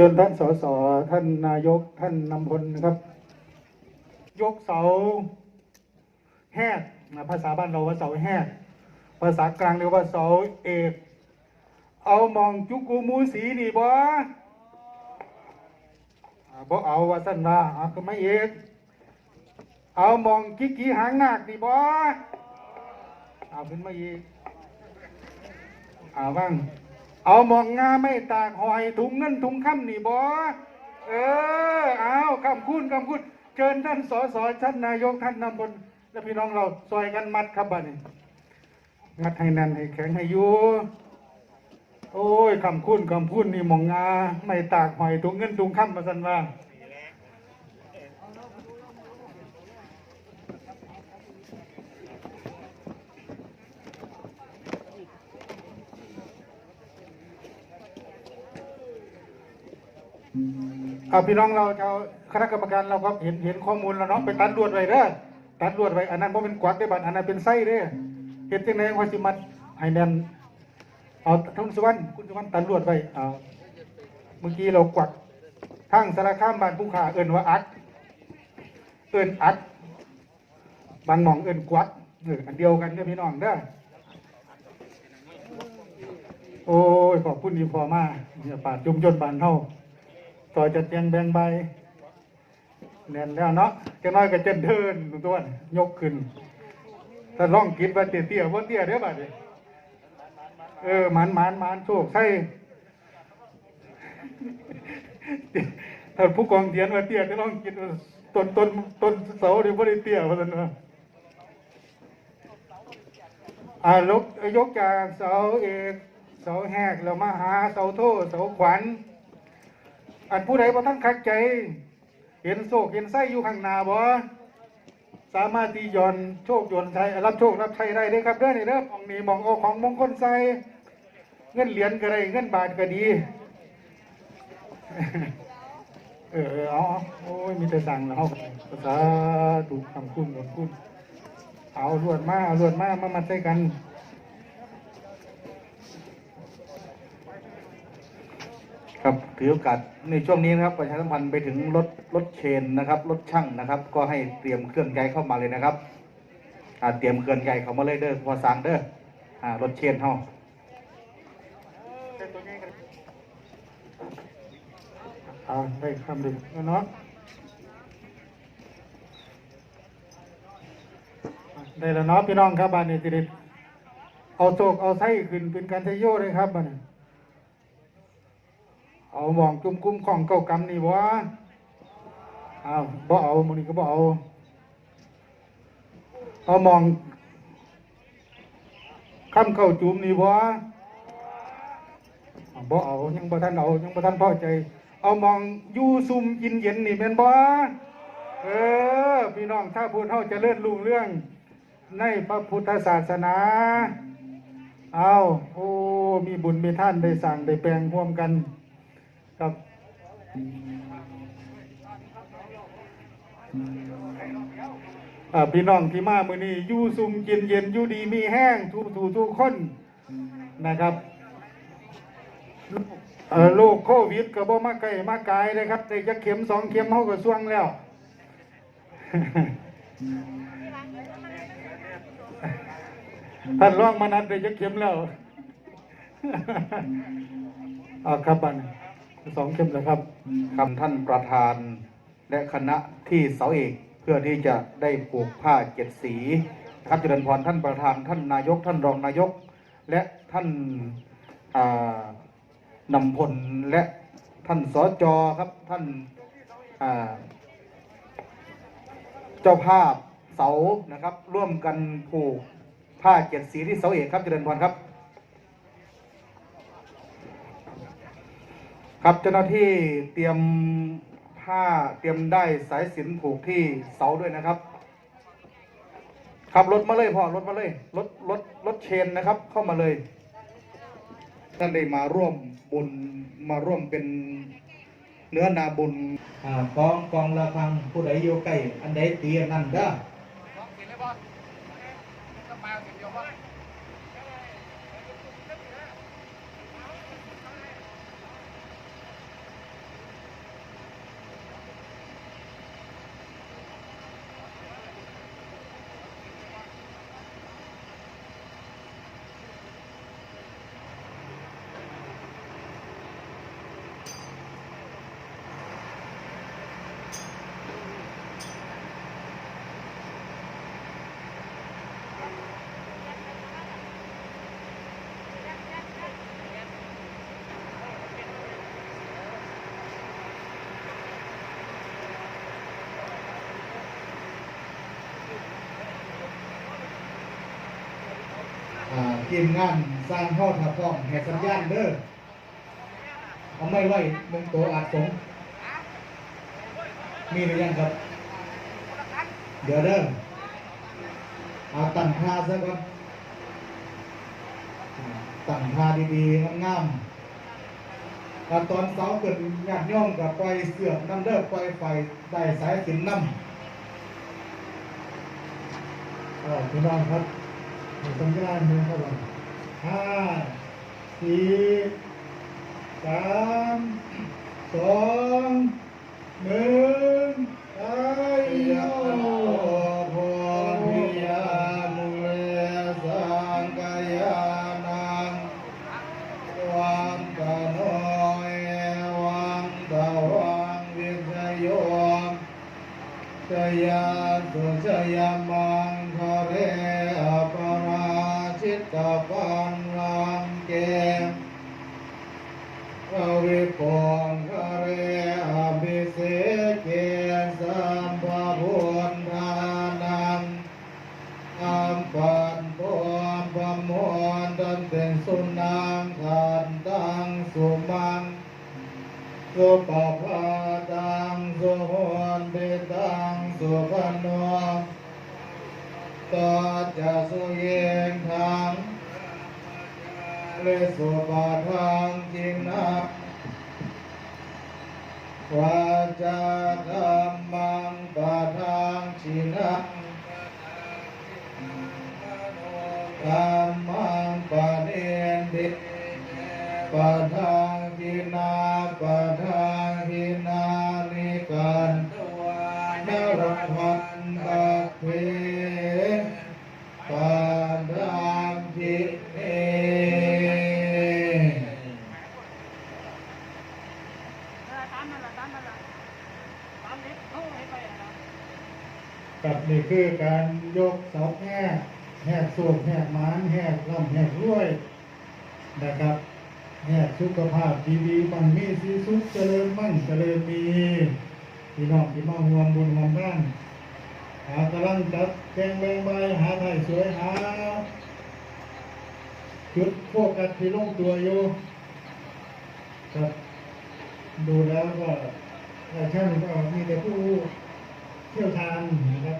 จนท่านสสท่านนายกท่านนำพลนะครับ ยกเสาแหกภาษาบ้านเราว่าเสาแหกภาษากลางเรียกว่าเสาเอก เอามองจุกูมูสีนี่บ่อ่าบ่เอาว่าสั้นว่าเอาก็ไม่เอกเอามองกิกกีหางนาคนี่บ่เอาขึ้นมาอีกเอาบ้าง เอามองงาไม่ตากหอยถุงเงินถุงค่ำนี่บอเออเอาคำคูณคำคูณเชิญท่านสสท่านนายกท่านนำบนและพี่น้องเราซอยกันมัดครับบัดนี้มัดให้แน่นให้แข็งให้อยู่โอ้ยคำคูณคำพูดนี่มองงาไม่ตากหอยถุงเงินถุงค่ำมาสันว่า เอาพี่น้องเราชาวคณะกรรมการเราครับเห็นเห็นข้อมูลแล้วเนาะไปตัดลวดไว้เด้อตัดลวดไว้อันนั้นเพราะเป็นกวักได้บัดอันนั้นเป็นไส้เด้อเห็นจังไดว่าสิมันให้แนนเอาทุนสุวรรณคุณสุวรรณตัดลวดไว้เอาเมื่อกี้เรากวักทางสารคามบ้านผู้ขาเอิ้นว่าอัดเอิ้นอัดบางหม่องเอิ้นกวักเอออันเดียวกันเด้อพี่น้องเด้อโอ้ยขอบคุณที่พอมากเนี่ยปาดจุ่มจนบานเท่า ต่อจะเตียงแบงใบแน่นแล้วเนาะจะน้อยก็จะเดินตัวนยกขึ้นถ้าล่องกินว่าเตี้ยเตี้ยว่าเตี้ยเด้อบัดนี้เออหมันหมันหมันโชคใช่ถ้าผู้กองเทียนว่าเตี้ยจะล่องกินต้นต้นต้นเสาเดี๋ยวไม่ได้เตี้ยว่าซั่นว่าอ่ายกยกจากเสาเอกเสาแหกแล้วมาหาเสาโทเสาขวัญ อันผู้ใดบ่ท่านคักใจ เห็นโศกเห็นไส้อยู่ข้างหน้าบ่สามารถที่ย่อนโชคย่อนชัยรับโชครับชัยได้เด้ครับเด้อนี่เด้อมองนี่มองเอาของมงคลใส่เงินเหรียญก็ได้เงินบาทก็ดี เออเอออาเอโอ้ยมีแต่สั่งแล้วเอาภาษาถูกคำคุณคำคุณเอาลวดมาเอาลวดมามามาใส่กัน ครับถือโอกาสในช่วงนี้นะครับประชาสัมพันธ์ไปถึงรถรถเชนนะครับรถช่างนะครับ ก็ให้เตรียมเครื่องย้ายเข้ามาเลยนะครับอ่าเตรียมเครื่องย้ายเข้ามาเลยเด้อพอสั่งเด้ออ่ารถเชนเฮาเอาได้คำดึงเนาะได้แล้วเนาะพี่น้องครับบ้านนี้สิได้เอาโศกเอาไส้ขึ้นเป็นการทะโยเลยครับบ้านนี้ เอามองจุ่มกุ้มของเก้ากำนี่วะเอาบ่เอามันนี้ก็บ่เอาเอามองค้ำเข้าจุ่มนี่วะบ่เอายังบ่ทันเอายังบ่ทันพอใจ เอามองยูซุมกินเย็นนี่แม่นบ่เออพี่น้องถ้าพูดเฮาจะเลื่อนรุ่งเรื่อง ในพระพุทธศาสนาเอาโอ้มีบุญมีท่านได้สั่งได้แปลงร่วมกัน ครับอ่าพี่น้องที่มามื้อนี้อยู่ซุ่มกินเย็นอยู่ดีมีแห้งทุกทุกทุกคนนะครับเอ่อโรคโควิดก็บ่มาไกลมาไกลเลยครับแต่จะเข็มสองเข็มเฮาก็ส่วงแล้วท่านรองมานัดได้จะเข็มแล้วอ่าครับบัน สองเข็มแล้วครับคำท่านประธานและคณะที่เสาเอกเพื่อที่จะได้ผูกผ้าเจ็ดสีนะครับเจริญพรท่านประธานท่านนายกท่านรองนายก และท่านอ่านำพลและท่านสจครับท่านอ่าเจ้าภาพเสานะครับ ร่วมกันผูกผ้าเจ็ดสีที่เสาเอกครับเจริญพรครับ ครับเจ้าหน้าที่เตรียมผ้าเตรียมได้สายสินผูกที่เสาด้วยนะครับขับรถมาเลยพ่อรถมาเลยรถรถรถเชนนะครับ เข้ามาเลยท่านได้มาร่วมบุญมาร่วมเป็นเนื้อนาบุญอ่ากองกองละครังผู้ใดอยู่ใกล้อันใดตีนนั่นเด้อ ทีมงานสร้างข้าทับพร้อมแหกสัญญาณเด้อเอาไม่ไว้หนึ่งตัวอาจสงมีหรือยังครับ เดี๋ยวเด้อเอาตั้งท่าซะก่อนตั้งท่าดีๆงามๆแล้วตอนเสาเกิดญาติโยมกับปล่อยเสือกน้ำเด้อปล่อยไฟได้สายสินน้ำเอาพี่น้องครับ สัญญาณมือเข้าไปห้าสี่สามสองหนึ่งไอ้โยพธิยามุเลสังกายานังวันตะโนยวันตะวังวิทโยชยาสุชยามังคะเร ปันลังเกอวิปองคเรอภิเสเกสัมภพุทธานังอัมปันโตอัมปมวนดันเป็นสุนังขันตังสุมังสุปภาตังสุหนเบตังสุขนโน ตัจจะสุเยงทังเลสุปาทังจินนะวาจาธรรมังปะทังชินังธรรมังปะเนติปะทังกินาปะ คือการยกเสาแหกแหกส่วนแหกหมานแหกลำแหกรวยนะครับแหกสุขภาพดีๆมันมีสีสุขเจริญมั่นเจริญมีพี่น้องที่มาห่วมบุญห่วมบ้านหากำลังจัดแจงแบงใบหาไทยสวยหาจุดโฟกัสที่ลงตัวอยู่ครับดูแล้วก็หลายท่านก็มีแต่ผู้เที่ยวทานนะครับ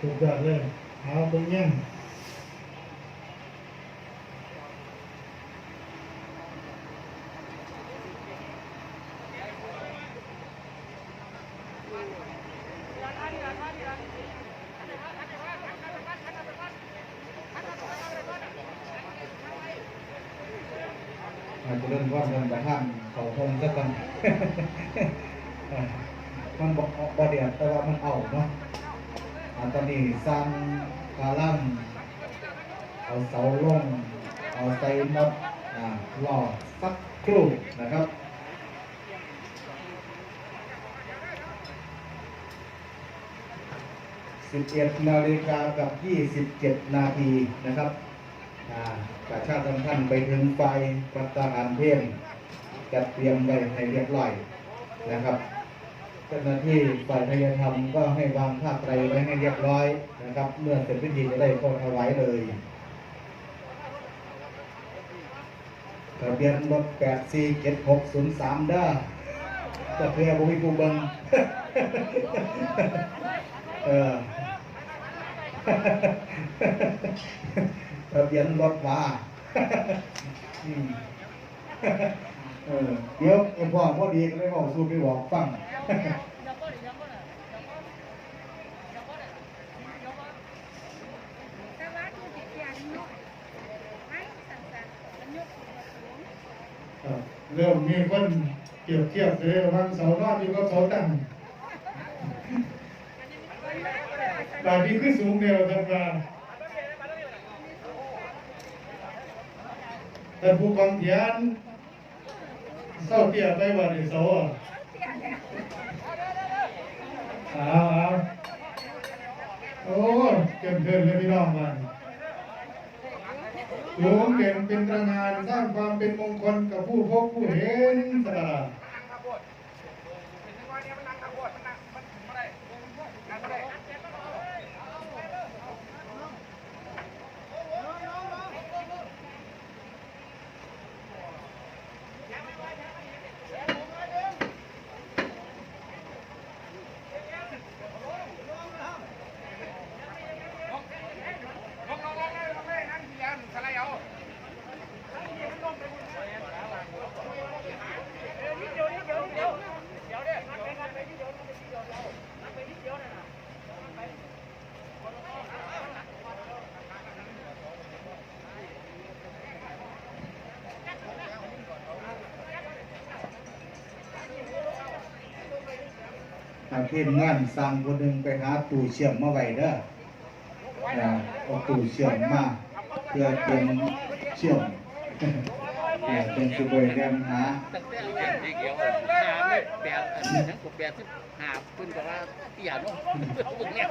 สุดยอดเลยเอาตรงเนี้ยอาจจะเริ่มว่าเริ่มประทันเขาคงสักกันมันบอกบอเดียดแต่ว่ามันเอาเนาะอัน ตอนนี้สร้างกาลังเอาเสาลงเอาไซมดอ่าหล่อสักครู่นะครับ11นาฬิกากับ27นาทีนะครับอ่าประชาสัมพันธ์ไปถึงไฟประตาหารเพลงจัดเตรียมไว้ให้เรียบร้อยนะครับ เจ้าหน้าที่ฝ่ายพยธรรมก็ให้วางผ้าไตรไว้ให้เรียบร้อยนะครับ เมื่อเสร็จพิธีจะได้เข้าถวายเลยทะเบียนรถ847603ด้าก็เพื่อบุมีผู้เบิงเออทะเบียนรถว่าเออเดี๋ยวไอ้พ่อพอดีก็เลยบอกสู้ไปบอกฟัง เตียงยกไม่สั่นๆมันยกสูงสูงครับเริ่มมีคนเปรียบเทียบเลยระหว่างเสานอนอยู่กับเสาตั้งบาดนี้คือสูงเดียวครับว่าแต่ผู้กองเทียนเศร้าเตี้ยไปว่าในเสาอะ เอาเอาโอ้เกินเกินเลยพี่น้องมันหลวงเด่นเป็นตระงานสร้างความเป็นมงคลกับผู้พบผู้เห็นสระ ทางทีมงานสั่งคนหนึ่งไปหาตู้เชื่อมมาไว้เด้อเอาตู้เชื่อมมาเพื่อเตรียมเชื่อมอ่าเป็นสุเบยเรียนหาตั้งแต่เรียนที่เกี่ยวหาไม่แปดอันนี้ทั้งกว่าแปดสิบห้าเพิ่นก็ว่าที่อย่าน้องเนี้ย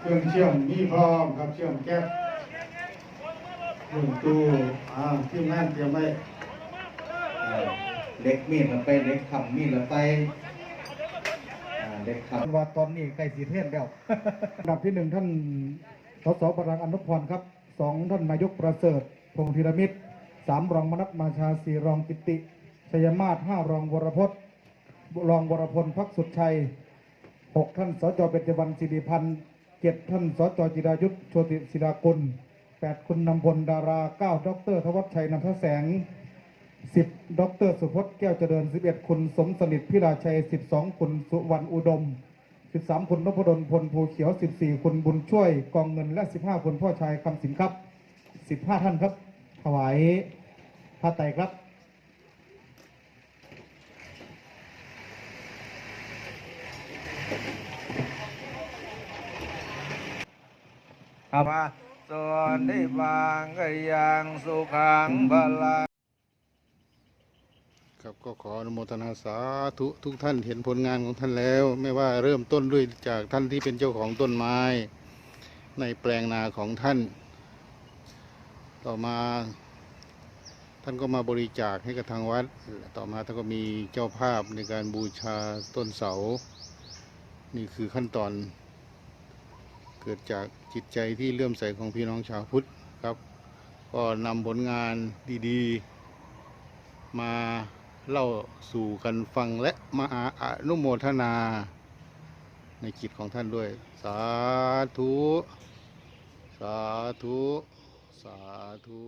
เครื่องเชื่อมมีพร้อมครับเชื่อมแก๊สหนึ่งตู้อ่าทีมงานเตรียมไว้อ่เล็กมีดละไปเล็กขำมีดละไป เล็กขำว่าตอนนี้ใกล้สีเทศแล้วอันดับที่หนึ่งท่านสสบรังอนุพรครับสองท่านนายกประเสริฐพงษ์ธีรมิตรสามรองมนัตมาชาสี่รองกิติชัยมาศห้ารองวรพจน์รองวรพลพักสุดชัยหกท่านสจเบญจวรรณสิริพันธ์เจ็ดท่านสจจิรายุทธโชติศิลากุลแปดคุณนำพลดาราเก้าดรธวัชชัยนันทแสง สิบดรสุพจน์แก้วเจริญสิบเอ็ดคุณสมสนิทพิราชัยสิบสองคุณสุวรรณอุดม13คุณนพดลพลภูเขียว14คุณบุญช่วยกองเงินและ15คุณพ่อชายคำสินครับ15ท่านครับ ถวายผ้าไตรครับมาส่วนได้บางก็ยังสุขังบาลัง ครับก็ขออนุโมทนาสาธุทุกท่านเห็นผลงานของท่านแล้ว ไม่ว่าเริ่มต้นด้วยจากท่านที่เป็นเจ้าของต้นไม้ ในแปลงนาของท่าน ต่อมาท่านก็มาบริจาคให้กับทางวัด ต่อมาท่านก็มีเจ้าภาพในการบูชาต้นเสา นี่คือขั้นตอน เกิดจากจิตใจที่เลื่อมใสของพี่น้องชาวพุทธครับ ก็นำผลงานดี ๆ มา เล่าสู่กันฟังและมาอนุโมทนา ในจิตของท่านด้วย สาธุ สาธุ สาธุ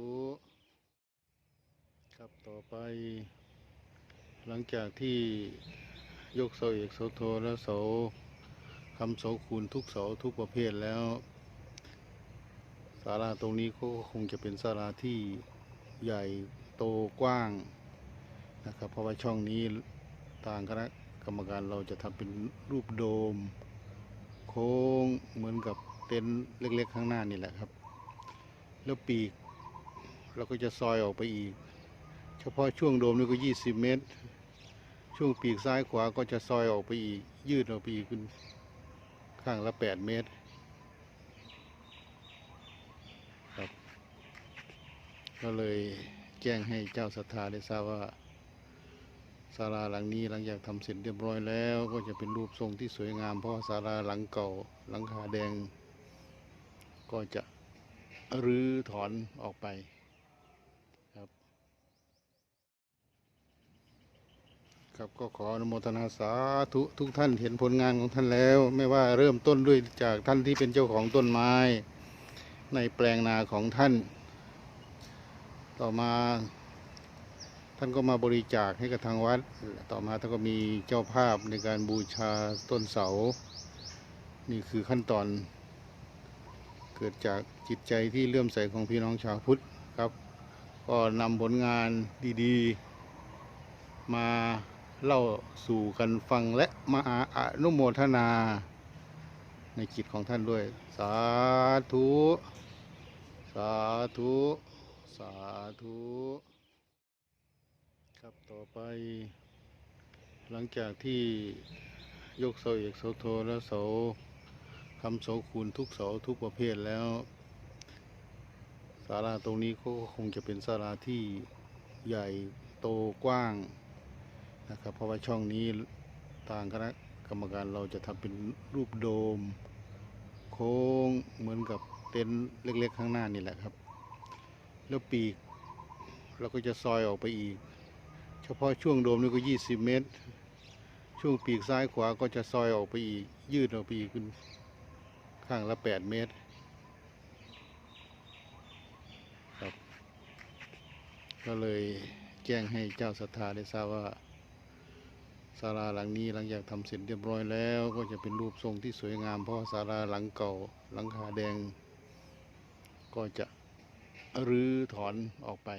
ครับต่อไป หลังจากที่ยกเสาเอกเสาโทและเสาคำเสาคูณทุกเสาทุกประเภทแล้วศาลาตรงนี้ก็คงจะเป็นศาลาที่ใหญ่โตกว้าง นะครับเพราะว่าช่องนี้ทางคณะกรรมการเราจะทำเป็นรูปโดม โค้งเหมือนกับเต็นท์เล็ก ๆ ข้างหน้านี่แหละครับ แล้วปีกเราก็จะซอยออกไปอีก เฉพาะช่วงโดมนี่ก็ 20 เมตร ช่วงปีกซ้ายขวาก็จะซอยออกไปอีก ยืดออกไปอีกเป็นข้างละ 8 เมตรครับ ก็เลยแจ้งให้เจ้าศรัทธาได้ทราบว่า ศาลาหลังนี้หลังจากทำเสร็จเรียบร้อยแล้ว ก็จะเป็นรูปทรงที่สวยงาม เพราะว่าศาลาหลังเก่าหลังคาแดง ก็จะรื้อถอนออกไปครับครับก็ขออนุโมทนาสาธุทุกท่านเห็นผลงานของท่านแล้ว ไม่ว่าเริ่มต้นด้วยจากท่านที่เป็นเจ้าของต้นไม้ ในแปลงนาของท่าน ต่อมา ท่านก็มาบริจาคให้กับทางวัด ต่อมาท่านก็มีเจ้าภาพในการบูชาต้นเสา นี่คือขั้นตอน เกิดจากจิตใจที่เลื่อมใสของพี่น้องชาวพุทธครับ ก็นำผลงานดีๆ มาเล่าสู่กันฟังและมาอนุโมทนา ในจิตของท่านด้วย สาธุ สาธุ สาธุ ครับต่อไป หลังจากที่ยกเสาเอกเสาโทและเสาคำเสาคูณทุกเสาทุกประเภทแล้วศาลาตรงนี้ก็คงจะเป็นศาลาที่ใหญ่โตกว้างนะครับ เพราะว่าช่องนี้ทางคณะกรรมการเราจะทำเป็นรูปโดม โค้งเหมือนกับเต็นท์เล็ก ๆ ข้างหน้านี่แหละครับ แล้วปีกเราก็จะซอยออกไปอีก ฉพาะช่วงโดมนี่ก็20เมตร ช่วงปีกซ้ายขวาก็จะซอยออกไปอีก ยืดออกไปอีกเป็นข้างละ8เมตรครับก็เลยแจ้งให้เจ้าศรัทธาได้ทราบว่าศาลาหลังนี้หลังจากทำเสร็จเรียบร้อยแล้ว ก็จะเป็นรูปทรงที่สวยงามเพราะว่าศาลาหลังเก่าหลังคาแดง ก็จะรื้อถอนออกไป